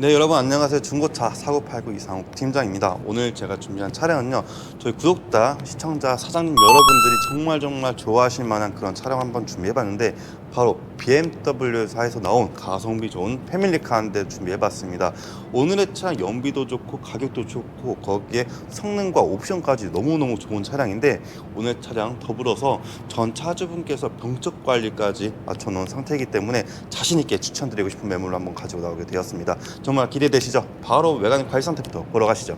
네 여러분 안녕하세요. 중고차 사고팔구 이상욱 팀장입니다. 오늘 제가 준비한 차량은요 저희 구독자 시청자 사장님 여러분들이 정말 정말 좋아하실 만한 그런 차량 한번 준비해 봤는데 바로 BMW사에서 나온 가성비 좋은 패밀리카 한 대 준비해봤습니다. 오늘의 차량 연비도 좋고 가격도 좋고 거기에 성능과 옵션까지 너무너무 좋은 차량인데 오늘 차량 더불어서 전 차주분께서 병적 관리까지 맞춰놓은 상태이기 때문에 자신있게 추천드리고 싶은 매물로 한번 가지고 나오게 되었습니다. 정말 기대되시죠? 바로 외관 관리 상태부터 보러 가시죠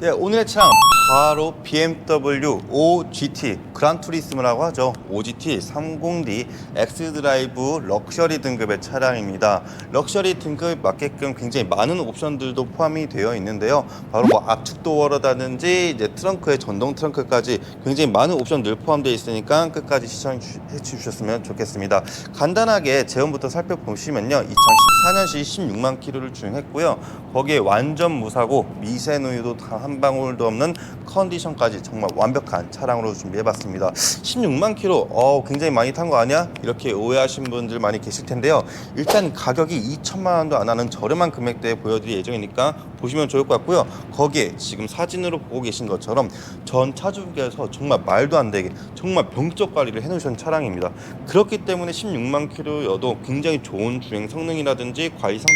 네, 오늘의 차량 바로 BMW 5GT 그란투리스모라고 하죠. 5GT 30D X드라이브 럭셔리 등급의 차량입니다. 럭셔리 등급에 맞게끔 굉장히 많은 옵션들도 포함이 되어 있는데요. 바로 뭐 압축 도어라든지 이제 트렁크의 전동 트렁크까지 굉장히 많은 옵션들 포함되어 있으니까 끝까지 시청해 주셨으면 좋겠습니다. 간단하게 제원부터 살펴보시면요. 2014년시 16만 킬로를 주행했고요. 거기에 완전 무사고 미세누유도 단 한 방울도 없는 컨디션까지 정말 완벽한 차량으로 준비해봤습니다. 16만 킬로, 어, 굉장히 많이 탄 거 아니야? 이렇게 오해하신 분들 많이 계실 텐데요. 일단 가격이 2천만 원도 안 하는 저렴한 금액대에 보여드릴 예정이니까 보시면 좋을 것 같고요. 거기에 지금 사진으로 보고 계신 것처럼 전 차주분께서 정말 말도 안 되게 정말 병적 관리를 해놓으신 차량입니다. 그렇기 때문에 16만 킬로여도 굉장히 좋은 주행 성능이라든지 관리 상태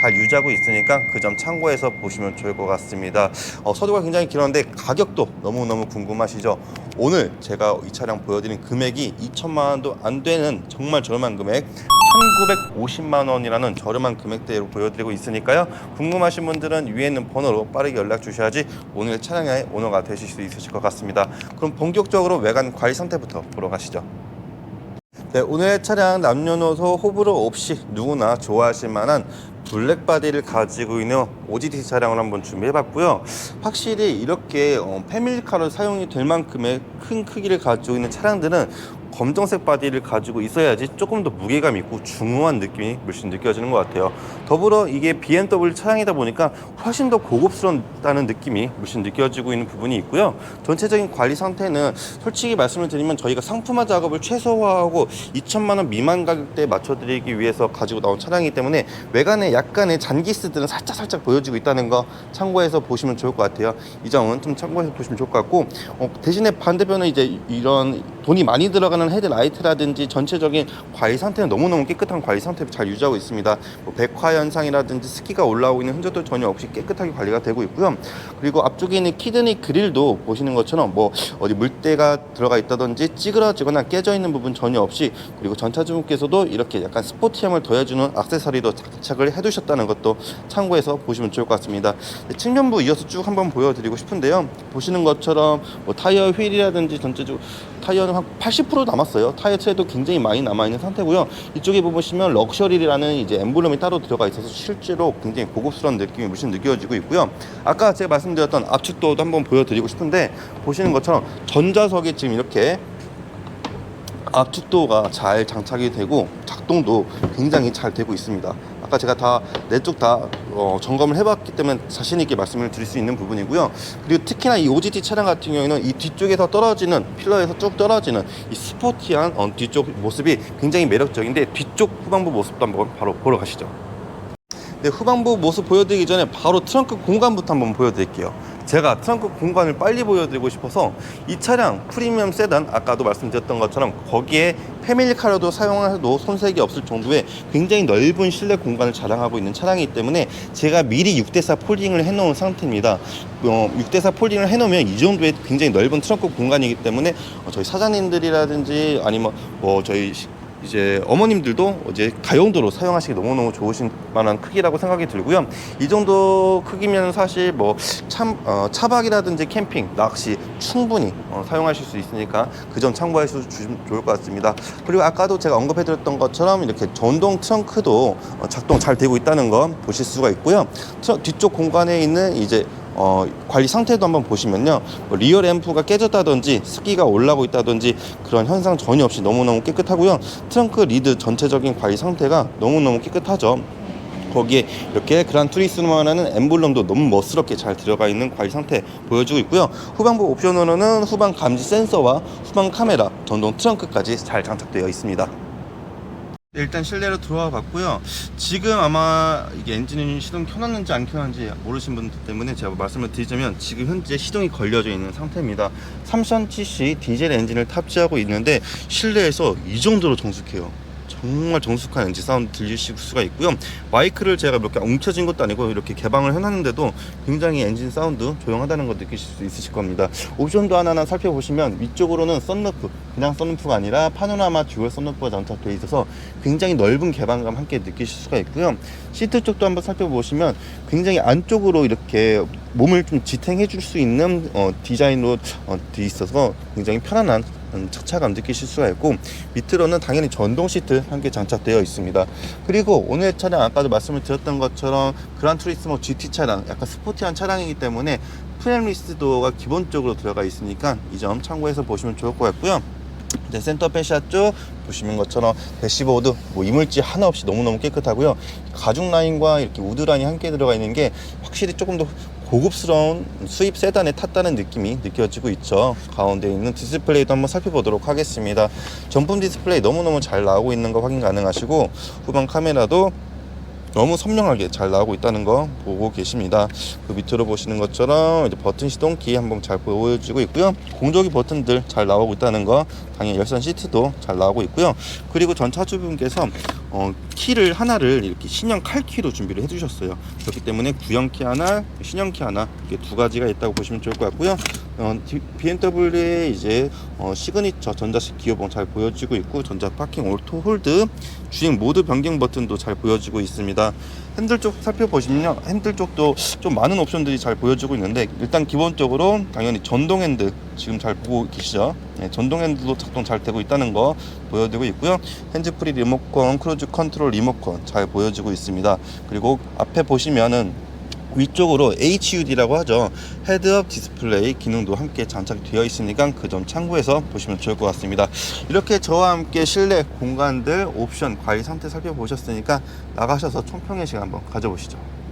잘 유지하고 있으니까 그 점 참고해서 보시면 좋을 것 같습니다. 어, 서두가 굉장히 길었는데 가격도 너무너무 궁금하시죠? 오늘 제가 이 차량 보여드린 금액이 2천만 원도 안 되는 정말 저렴한 금액 1950만 원이라는 저렴한 금액대로 보여드리고 있으니까요. 궁금하신 분들은 위에 있는 번호로 빠르게 연락 주셔야지 오늘 차량의 오너가 되실 수 있으실 것 같습니다. 그럼 본격적으로 외관 관리 상태부터 보러 가시죠. 네, 오늘 차량 남녀노소 호불호 없이 누구나 좋아하실 만한 블랙 바디를 가지고 있는 OGT 차량을 한번 준비해봤고요. 확실히 이렇게 어, 패밀리카로 사용이 될 만큼의 큰 크기를 가지고 있는 차량들은 검정색 바디를 가지고 있어야지 조금 더 무게감 있고 중후한 느낌이 물씬 느껴지는 것 같아요. 더불어 이게 BMW 차량이다 보니까 훨씬 더 고급스럽다는 느낌이 물씬 느껴지고 있는 부분이 있고요. 전체적인 관리 상태는 솔직히 말씀을 드리면 저희가 상품화 작업을 최소화하고 2천만 원 미만 가격대에 맞춰드리기 위해서 가지고 나온 차량이기 때문에 외관에 약간의 잔기스들은 살짝 살짝 보여지고 있다는 거 참고해서 보시면 좋을 것 같아요. 이 점은 좀 참고해서 보시면 좋을 것 같고 어, 대신에 반대편은 이제 이런 돈이 많이 들어가는 헤드라이트라든지 전체적인 관리 상태는 너무너무 깨끗한 관리 상태를 잘 유지하고 있습니다. 뭐 백화 현상이라든지 스키가 올라오고 있는 흔적도 전혀 없이 깨끗하게 관리가 되고 있고요. 그리고 앞쪽에 있는 키드니 그릴도 보시는 것처럼 뭐 어디 물때가 들어가 있다든지 찌그러지거나 깨져 있는 부분 전혀 없이 그리고 전차주분께서도 이렇게 약간 스포티함을 더해주는 액세서리도 장착을 해두셨다는 것도 참고해서 보시면 좋을 것 같습니다. 측면부 이어서 쭉 한번 보여드리고 싶은데요. 보시는 것처럼 뭐 타이어 휠이라든지 전체적으로 타이어는 한 80% 남았어요. 타이어 트에도 굉장히 많이 남아 있는 상태고요. 이쪽에 보시면 럭셔리라는 이제 엠블럼이 따로 들어가 있어서 실제로 굉장히 고급스러운 느낌이 물씬 느껴지고 있고요. 아까 제가 말씀드렸던 압축도도 한번 보여드리고 싶은데 보시는 것처럼 전자석에 지금 이렇게 압축도가 잘 장착이 되고 작동도 굉장히 잘 되고 있습니다. 아까 제가 다네쪽다 어, 점검을 해봤기 때문에 자신 있게 말씀을 드릴 수 있는 부분이고요. 그리고 특히나 이 OGT 차량 같은 경우에는 이 뒤쪽에서 떨어지는 필러에서 쭉 떨어지는 이 스포티한 어, 뒤쪽 모습이 굉장히 매력적인데 뒤쪽 후방부 모습도 한번 바로 보러 가시죠. 네, 후방부 모습 보여드리기 전에 바로 트렁크 공간부터 한번 보여드릴게요. 제가 트렁크 공간을 빨리 보여드리고 싶어서 이 차량 프리미엄 세단 아까도 말씀드렸던 것처럼 거기에 패밀리카로도 사용해도 손색이 없을 정도의 굉장히 넓은 실내 공간을 자랑하고 있는 차량이기 때문에 제가 미리 6대4 폴딩을 해놓은 상태입니다. 어, 6대4 폴딩을 해놓으면 이 정도의 굉장히 넓은 트렁크 공간이기 때문에 어, 저희 사장님들이라든지 아니면 뭐 저희 이제 어머님들도 이제 가용도로 사용하시기 너무너무 좋으신 만한 크기라고 생각이 들고요. 이 정도 크기면 사실 뭐 참, 어, 차박이라든지 캠핑, 낚시 충분히 어, 사용하실 수 있으니까 그점 주시면 좋을 것 같습니다. 그리고 아까도 제가 언급해 드렸던 것처럼 이렇게 전동 트렁크도 어, 작동 잘 되고 있다는 거 보실 수가 있고요. 뒤쪽 공간에 있는 이제 어, 관리 상태도 한번 보시면요. 뭐 리어 램프가 깨졌다든지 습기가 올라오고 있다든지 그런 현상 전혀 없이 너무너무 깨끗하고요. 트렁크 리드 전체적인 관리 상태가 너무너무 깨끗하죠. 거기에 이렇게 그란 투리스모라는 엠블럼도 너무 멋스럽게 잘 들어가 있는 관리 상태 보여주고 있고요. 후방부 옵션으로는 후방 감지 센서와 후방 카메라, 전동 트렁크까지 잘 장착되어 있습니다. 네, 일단 실내로 들어와 봤고요. 지금 아마 이게 엔진 시동 켜놨는지 안 켜놨는지 모르신 분들 때문에 제가 말씀을 드리자면 지금 현재 시동이 걸려져 있는 상태입니다. 3000cc 디젤 엔진을 탑재하고 있는데 실내에서 이 정도로 정숙해요. 정말 정숙한 엔진 사운드 들리실 수가 있고요. 마이크를 제가 몇개 엉켜진 것도 아니고 이렇게 개방을 해놨는데도 굉장히 엔진 사운드 조용하다는 걸 느끼실 수 있으실 겁니다. 옵션도 하나하나 살펴보시면 위쪽으로는 썬루프, 그냥 썬루프가 아니라 파노라마 듀얼 썬루프가 장착되어 있어서 굉장히 넓은 개방감 함께 느끼실 수가 있고요. 시트 쪽도 한번 살펴보시면 굉장히 안쪽으로 이렇게 몸을 좀 지탱해 줄 수 있는 어, 디자인으로 어, 되어 있어서 굉장히 편안한 음, 착차감 느끼실 수가 있고 밑으로는 당연히 전동 시트 함께 장착되어 있습니다. 그리고 오늘 차량 아까도 말씀을 드렸던 것처럼 그란 투리스모 GT 차량 약간 스포티한 차량이기 때문에 프렘 리스도가 기본적으로 들어가 있으니까 이 점 참고해서 보시면 좋을 것 같고요. 이제 센터 페시아 쪽 보시는 것처럼 대시보드 뭐 이물질 하나 없이 너무너무 깨끗하고요. 가죽 라인과 이렇게 우드 라인이 함께 들어가 있는 게 확실히 조금 더 고급스러운 수입 세단에 탔다는 느낌이 느껴지고 있죠. 가운데 있는 디스플레이도 한번 살펴보도록 하겠습니다. 전품 디스플레이 너무너무 잘 나오고 있는 거 확인 가능하시고 후방 카메라도 너무 선명하게 잘 나오고 있다는 거 보고 계십니다. 그 밑으로 보시는 것처럼 이제 버튼 시동키 한번 잘 보여지고 있고요. 공조기 버튼들 잘 나오고 있다는 거, 당연히 열선 시트도 잘 나오고 있고요. 그리고 전 차주분께서 어, 키를 하나를 이렇게 신형 칼키로 준비를 해주셨어요. 그렇기 때문에 구형 키 하나, 신형 키 하나 이게 두 가지가 있다고 보시면 좋을 것 같고요. 어, BMW의 이제 어, 시그니처 전자식 기어봉 잘 보여지고 있고 전자 파킹 오토 홀드 주행 모드 변경 버튼도 잘 보여지고 있습니다. 핸들 쪽 살펴보시면요. 핸들 쪽도 좀 많은 옵션들이 잘 보여지고 있는데 일단 기본적으로 당연히 전동 핸들 지금 잘 보고 계시죠? 네, 전동 핸들도 작동 잘 되고 있다는 거 보여드리고 있고요. 핸즈프리 리모컨, 크루즈 컨트롤 리모컨 잘 보여지고 있습니다. 그리고 앞에 보시면은 위쪽으로 HUD라고 하죠. 헤드업 디스플레이 기능도 함께 장착되어 있으니까 그 점 참고해서 보시면 좋을 것 같습니다. 이렇게 저와 함께 실내 공간들 옵션 관리 상태 살펴보셨으니까 나가셔서 총평의 시간 한번 가져보시죠.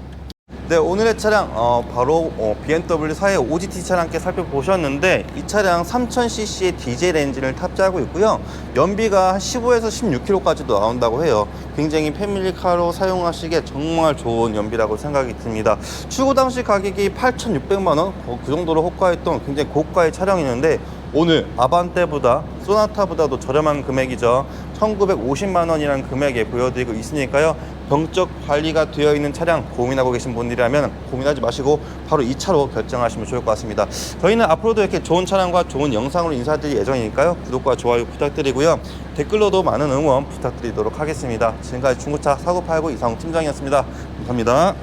네, 오늘의 차량 어, 바로 어, BMW 4의 OGT 차량 함께 살펴보셨는데 이 차량 3000cc의 디젤 엔진을 탑재하고 있고요. 연비가 15에서 16km까지도 나온다고 해요. 굉장히 패밀리카로 사용하시기에 정말 좋은 연비라고 생각이 듭니다. 출고 당시 가격이 8,600만 원, 어, 그 정도로 호가했던 굉장히 고가의 차량이었는데 오늘 아반떼보다 소나타보다도 저렴한 금액이죠. 1,950만 원이라는 금액에 보여드리고 있으니까요. 병적 관리가 되어 있는 차량 고민하고 계신 분들이라면 고민하지 마시고 바로 이 차로 결정하시면 좋을 것 같습니다. 저희는 앞으로도 이렇게 좋은 차량과 좋은 영상으로 인사드릴 예정이니까요. 구독과 좋아요 부탁드리고요. 댓글로도 많은 응원 부탁드리도록 하겠습니다. 지금까지 중고차 사고 팔고 이상훈 팀장이었습니다. 감사합니다.